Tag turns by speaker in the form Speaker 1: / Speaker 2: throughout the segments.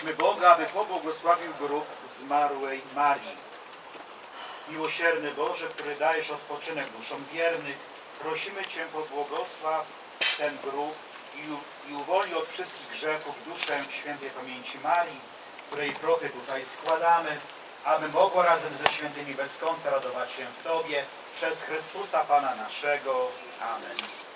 Speaker 1: Prośmy Boga, aby pobłogosławił grób zmarłej Marii. Miłosierny Boże, który dajesz odpoczynek duszom wiernych, prosimy Cię pobłogosław ten grób i, i uwolnij od wszystkich grzechów duszę świętej pamięci Marii, której prochy tutaj składamy, aby mogła razem ze świętymi bez końca radować się w Tobie przez Chrystusa Pana naszego. Amen.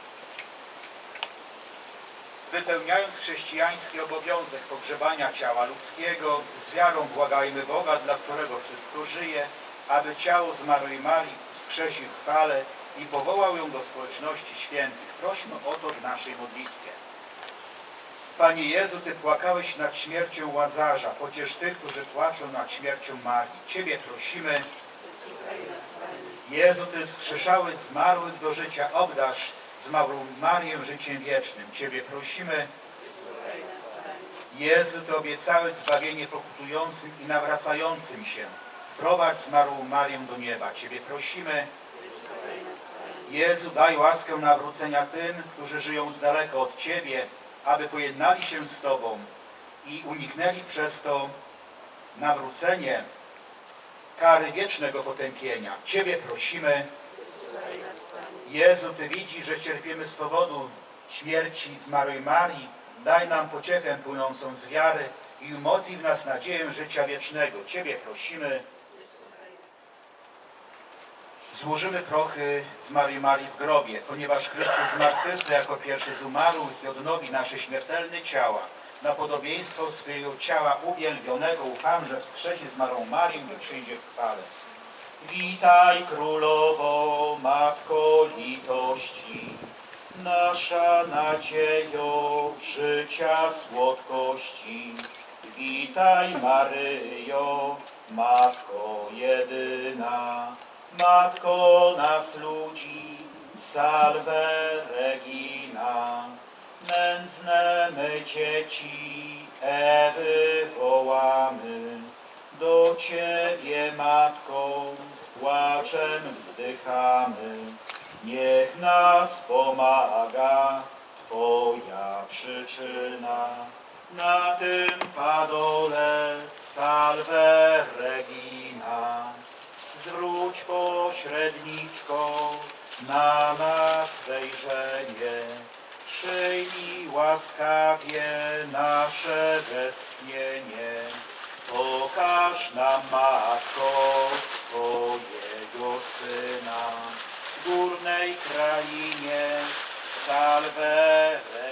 Speaker 1: Wypełniając chrześcijański obowiązek pogrzebania ciała ludzkiego, z wiarą błagajmy Boga, dla którego wszystko żyje, aby ciało zmarłej Marii wskrzesił chwale i powołał ją do społeczności świętych. Prośmy o to w naszej modlitwie. Panie Jezu, Ty płakałeś nad śmiercią Łazarza, pociesz tych, którzy płaczą nad śmiercią Marii. Ciebie prosimy. Jezu, Ty wskrzeszałeś zmarłych do życia, obdarz zmarłą Marię życiem wiecznym. Ciebie prosimy. Jezu, Ty obiecałeś zbawienie pokutującym i nawracającym się. Prowadź zmarłą Marię do nieba. Ciebie prosimy. Jezu, daj łaskę nawrócenia tym, którzy żyją z daleka od Ciebie, aby pojednali się z Tobą i uniknęli przez to nawrócenie kary wiecznego potępienia. Ciebie prosimy. Jezu, Ty widzisz, że cierpimy z powodu śmierci zmarłej Marii. Daj nam pociechę płynącą z wiary i umocnij w nas nadzieję życia wiecznego. Ciebie prosimy. Złożymy prochy zmarłej Marii w grobie, ponieważ Chrystus zmartwychwstał jako pierwszy z umarłych i odnowi nasze śmiertelne ciała. Na podobieństwo swojego ciała uwielbionego ufam, że wskrzesi zmarłą Marię i przyjdzie w chwale. Witaj Królowo, Matko litości, nasza nadziejo życia słodkości. Witaj Maryjo, Matko jedyna, Matko nas ludzi, salve Regina. Nędzne my dzieci Ewy wołamy, do Ciebie, Matko, z płaczem wzdychamy. Niech nas pomaga Twoja przyczyna. Na tym padole salve Regina. Zwróć pośredniczko na nas wejrzenie. Przyjmij łaskawie nasze westchnienie. Pokaż nam, Matko, swojego Syna w górnej krainie. Salve Regina.